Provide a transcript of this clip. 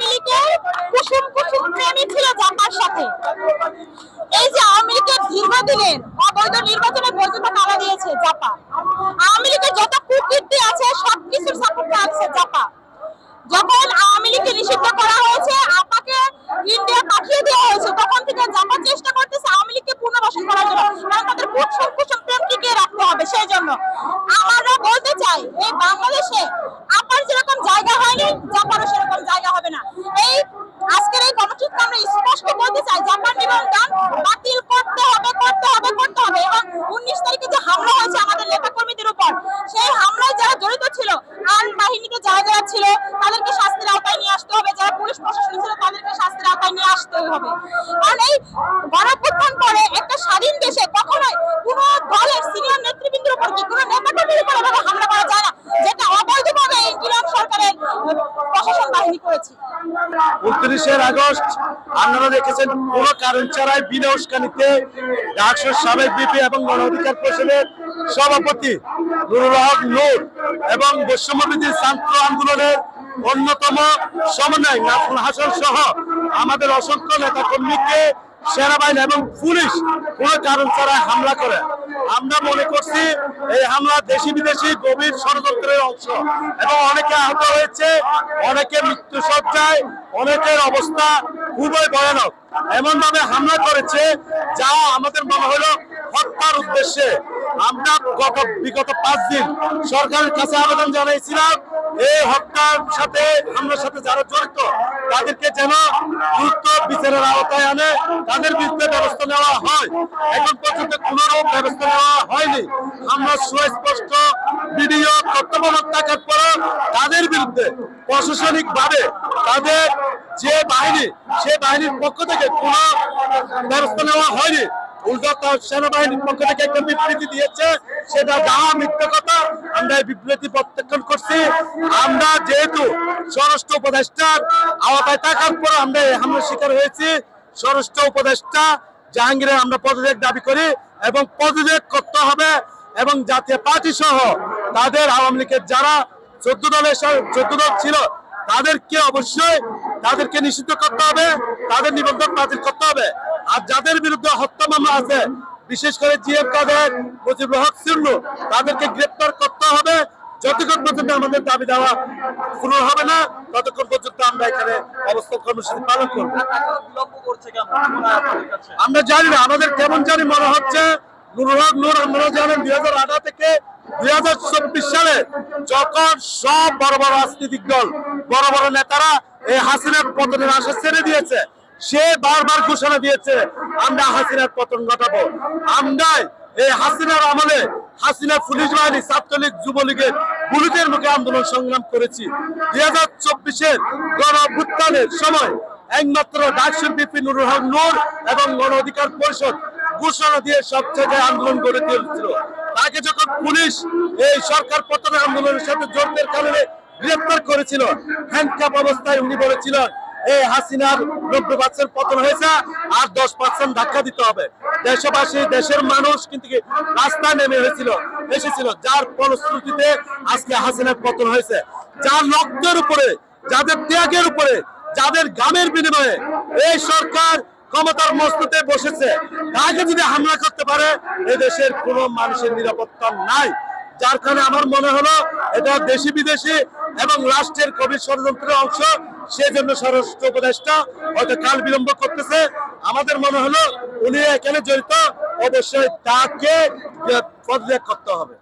লীগের কুসুম কুসুম প্রেমী ছিল জাপার সাথে। এই যে আওয়ামী দীর্ঘদিনের অবৈধ নির্বাচনে পর্যন্ত তারা দিয়েছে জাপা। আওয়ামী যত কুকীর্তি আছে, সবকিছুর সাপোর্ট আছে জাপা। যখন আওয়ামী নিষিদ্ধ করা হয়েছে, আপাকে ইন্ডিয়া পাঠিয়ে দেওয়া হয়েছে, তখন থেকে জাপা চেষ্টা করতেছে আওয়ামী পুনর্বাসন করার জন্য। কারণ তাদের কুসুম কুসুম প্রেম টিকিয়ে রাখতে হবে সেই জন্য। আমরা বলতে চাই, এই বাংলাদেশে আপার যেরকম জায়গা হয়নি, জাপারও সেরকম জায়গা হবে না এই আজকের এই কর্মসূচিতে আমরা স্পষ্ট বলতে চাই জাপান নিবন্ধন বাতিল করতে হবে করতে হবে করতে হবে এবং উনিশ তারিখে যে হামলা হয়েছে আমাদের নেতা কর্মীদের উপর সেই হামলায় যারা জড়িত ছিল আইন বাহিনীতে যারা যারা ছিল তাদেরকে শাস্তির আওতায় নিয়ে আসতে হবে যারা পুলিশ প্রশাসন ছিল তাদেরকে শাস্তির আওতায় আসতে হবে। কারণ এই একটা স্বাধীন দেশে কখনোই দলের সিনিয়র নেতৃবৃন্দের উপর কি, কোনো উপর এভাবে হামলা করা যায় না, যেটা ইরান সরকারের প্রশাসন বাহিনী করেছে। আগস্ট আপনারা দেখেছেন, কোন কারণ ছাড়াই বিনা উস্কানিতে সাবেক বিপি এবং গণ অধিকার পরিষদের সভাপতি নুরুল হক নূর এবং বৈষম্যবিধি ছাত্র আন্দোলনের অন্যতম সমন্বয় নাজমুল হাসান সহ আমাদের অসংখ্য নেতা কর্মীকে সেনাবাহিনী এবং পুলিশ কোন কারণ ছাড়া হামলা করে। আমরা মনে করছি এই হামলা দেশি বিদেশি গভীর ষড়যন্ত্রের অংশ এবং অনেকে আহত হয়েছে, অনেকে মৃত্যু সজ্জায় অনেকের অবস্থা খুবই ভয়ানক। এমন ভাবে হামলা করেছে যা আমাদের মনে হলো হত্যার উদ্দেশ্যে। আমরা গত বিগত পাঁচ দিন সরকারের কাছে আবেদন জানিয়েছিলাম এই হত্যার সাথে হামলার সাথে যারা জড়িত, তাদেরকে যেন দ্রুত বিচারের আওতায় আনে, তাদের বিরুদ্ধে ব্যবস্থা নেওয়া হয়। এখন পর্যন্ত কোন ব্যবস্থা নেওয়া হয়নি। আমরা সুস্পষ্ট ভিডিও কর্তব্যরত থাকার পর তাদের বিরুদ্ধে প্রশাসনিক ভাবে তাদের যে বাহিনী, সে বাহিনীর পক্ষ থেকে কোন ব্যবস্থা নেওয়া হয়নি। উল্টো বিবৃতি দিয়েছে, সেটা কথা, আমরা এই বিবৃতি করছি। আমরা যেহেতু স্বরাষ্ট্র থাকার পর আমরা শিকার হয়েছি। স্বরাষ্ট্র উপদেষ্টা জাহাঙ্গীরের আমরা পদত্যাগ দাবি করি এবং পদত্যাগ করতে হবে এবং জাতীয় পার্টি সহ তাদের আওয়ামী লীগের যারা চোদ্দ দলের চোদ্দ দল ছিল, তাদেরকে অবশ্যই তাদেরকে নিষিদ্ধ করতে হবে, তাদের নিবন্ধন বাতিল করতে হবে। আর যাদের বিরুদ্ধে হত্যা মামলা আছে, বিশেষ করে জিএম কাদের মুজিবুল হক সিন্নু তাদেরকে গ্রেপ্তার করতে হবে। যতক্ষণ পর্যন্ত আমাদের দাবি দেওয়া পূরণ হবে না, ততক্ষণ পর্যন্ত আমরা এখানে অবস্থান কর্মসূচি পালন করব। আমরা জানি না, আমাদের কেমন জানি মনে হচ্ছে, নুরুল হক নূর সব বড় বড় রাজনৈতিক দল, বড় বড় নেতারা এই হাসিনার পতনের আশা ছেড়ে দিয়েছে সে বারবার ঘোষণা দিয়েছে, আমরা হাসিনার পতন ঘটাবো। আমরাই এই হাসিনার আমলে হাসিনা পুলিশ বাহিনী, ছাত্রলীগ, যুবলীগের বুলুদের মুখে আন্দোলন সংগ্রাম করেছি। দুই হাজার চব্বিশের গণ সময় একমাত্র ডাকসুর বিপি নুরুল হক নূর এবং গণ অধিকার পরিষদ ঘোষণা দিয়ে সব জায়গায় আন্দোলন গড়ে তুলেছিল। তাকে যখন পুলিশ এই সরকার পতনের আন্দোলনের সাথে জড়িতের কারণে গ্রেপ্তার করেছিল হ্যান্ডকাপ অবস্থায় উনি বলেছিলেন এই হাসিনার নব্বই পার্সেন্ট পতন হয়েছে, আর দশ পার্সেন্ট ধাক্কা দিতে হবে। দেশবাসী, দেশের মানুষ কিন্তু রাস্তায় নেমে হয়েছিল, এসেছিল, যার ফলশ্রুতিতে আজকে হাসিনার পতন হয়েছে। যার রক্তের উপরে, যাদের ত্যাগের উপরে, যাদের গামের বিনিময়ে এই সরকার ক্ষমতার মস্ততে বসেছে। তাকে যদি হামলা করতে পারে এদেশের কোনো মানুষের নিরাপত্তা নাই। যার কারণে আমার মনে হলো এটা দেশি বিদেশি এবং রাষ্ট্রের গভীর ষড়যন্ত্রের অংশ সেজন্য স্বরাষ্ট্র উপদেষ্টা হয়তো কাল বিলম্ব করতেছে। আমাদের মনে হলো উনি এখানে জড়িত, অবশ্যই তাকে পদত্যাগ করতে হবে।